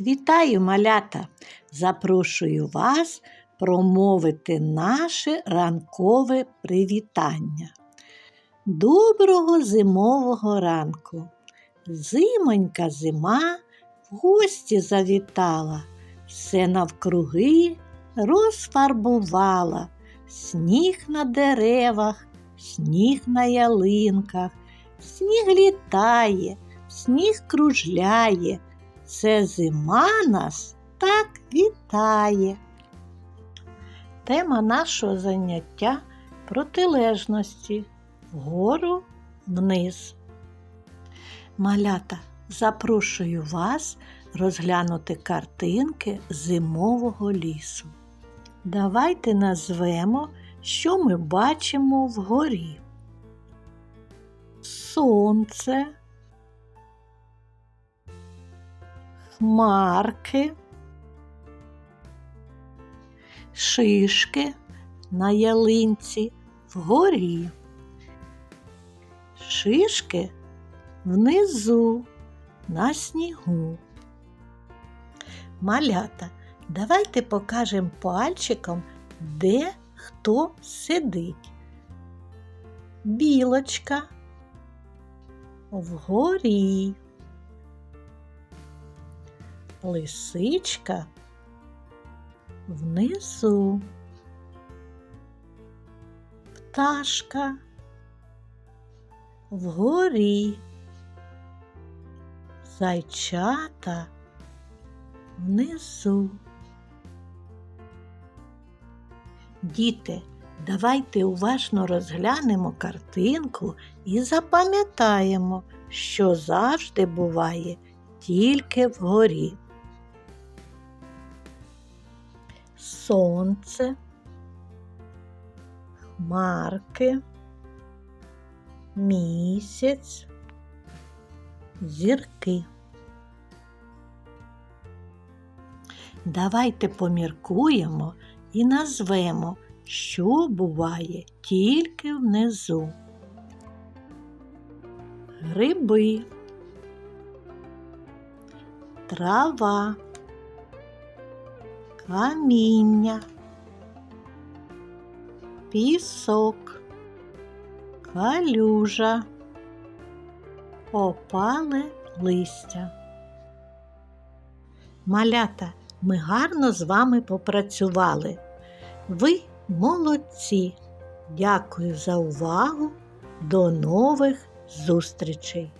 Вітаю, малята! Запрошую вас промовити наше ранкове привітання. Доброго зимового ранку! Зимонька зима в гості завітала, все навкруги розфарбувала, сніг на деревах, сніг на ялинках, сніг літає, сніг кружляє. Це зима нас так вітає. Тема нашого заняття протилежності вгору вниз. Малята, запрошую вас розглянути картинки зимового лісу. Давайте назвемо, що ми бачимо вгорі. Сонце. Хмарки, шишки на ялинці вгорі, шишки внизу на снігу. Малята, давайте покажемо пальчиком, де хто сидить. Білочка вгорі лисичка внизу, пташка вгорі, зайчата внизу. Діти, давайте уважно розглянемо картинку і запам'ятаємо, що завжди буває тільки вгорі. Сонце, хмарки, місяць, зірки. Давайте поміркуємо і назвемо, що буває тільки внизу. Гриби, трава каміння, пісок, калюжа, опале листя. Малята, ми гарно з вами попрацювали. Ви молодці. Дякую за увагу. До нових зустрічей!